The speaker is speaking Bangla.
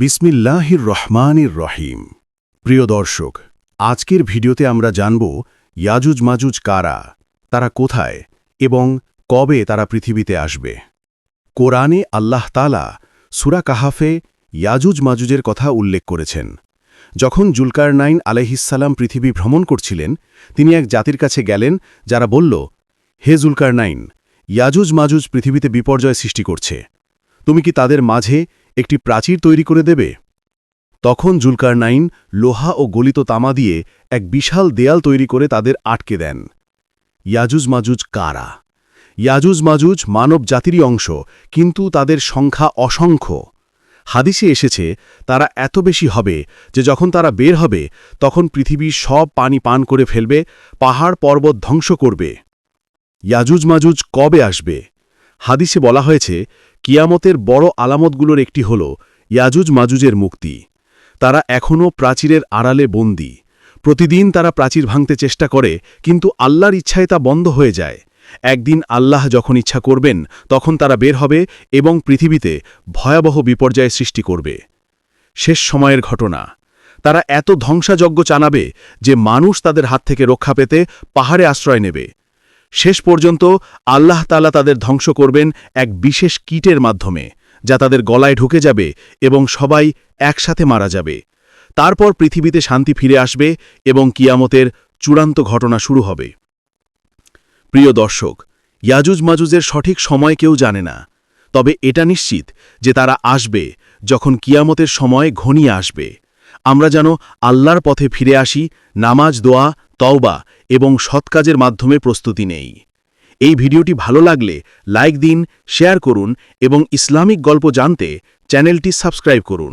বিসমিল্লাহির রহমানির রহিম। প্রিয় দর্শক, আজকের ভিডিওতে আমরা জানব ইয়াজুজ মাজুজ কারা, তারা কোথায় এবং কবে তারা পৃথিবীতে আসবে। কোরআনে আল্লাহ তালা সুরা কাহাফে ইয়াজুজ মাজুজের কথা উল্লেখ করেছেন। যখন জুলকার নাইন আলহিসাল্লাম পৃথিবী ভ্রমণ করছিলেন, তিনি এক জাতির কাছে গেলেন, যারা বলল, হে জুলকার নাইন ইয়াজুজ মাজুজ পৃথিবীতে বিপর্যয় সৃষ্টি করছে। তুমি কি তাদের মাঝে একটি প্রাচীর তৈরি করে দেবে? তখন জুলকার নাইন লোহা ও গলিত তামা দিয়ে এক বিশাল দেয়াল তৈরি করে তাদের আটকে দেন। ইয়াজুজ মাজুজ কারা? ইয়াজুজ মাজুজ মানব জাতিরই অংশ, কিন্তু তাদের সংখ্যা অসংখ্য। হাদিসে এসেছে, তারা এত বেশি হবে যে যখন তারা বের হবে, তখন পৃথিবীর সব পানি পান করে ফেলবে, পাহাড় পর্বত ধ্বংস করবে। ইয়াজুজ মাজুজ কবে আসবে? হাদিসে বলা হয়েছে কিয়ামতের বড় আলামতগুলোর একটি হল ইয়াজুজ মাজুজের মুক্তি। তারা এখনও প্রাচীরের আড়ালে বন্দী। প্রতিদিন তারা প্রাচীর ভাঙতে চেষ্টা করে, কিন্তু আল্লাহর ইচ্ছায় তা বন্ধ হয়ে যায়। একদিন আল্লাহ যখন ইচ্ছা করবেন, তখন তারা বের হবে এবং পৃথিবীতে ভয়াবহ বিপর্যয় সৃষ্টি করবে। শেষ সময়ের ঘটনা। তারা এত ধ্বংসাযজ্ঞ চানাবে যে মানুষ তাদের হাত থেকে রক্ষা পেতে পাহাড়ে আশ্রয় নেবে। শেষ পর্যন্ত আল্লাহ তালা তাদের ধ্বংস করবেন এক বিশেষ কীটের মাধ্যমে, যা তাদের গলায় ঢুকে যাবে এবং সবাই একসাথে মারা যাবে। তারপর পৃথিবীতে শান্তি ফিরে আসবে এবং কিয়ামতের চূড়ান্ত ঘটনা শুরু হবে। প্রিয় দর্শক, ইয়াজুজ মাজুজের সঠিক সময় কেউ জানে না, তবে এটা নিশ্চিত যে তারা আসবে যখন কিয়ামতের সময় ঘনিয়ে আসবে। আমরা যেন আল্লাহর পথে ফিরে আসি, নামাজ, দোয়া তওবা এবং সৎকাজের মাধ্যমে প্রস্তুতি নেই। এই ভিডিওটি ভালো লাগলে লাইক দিন, শেয়ার করুন এবং ইসলামিক গল্প জানতে চ্যানেলটি সাবস্ক্রাইব করুন।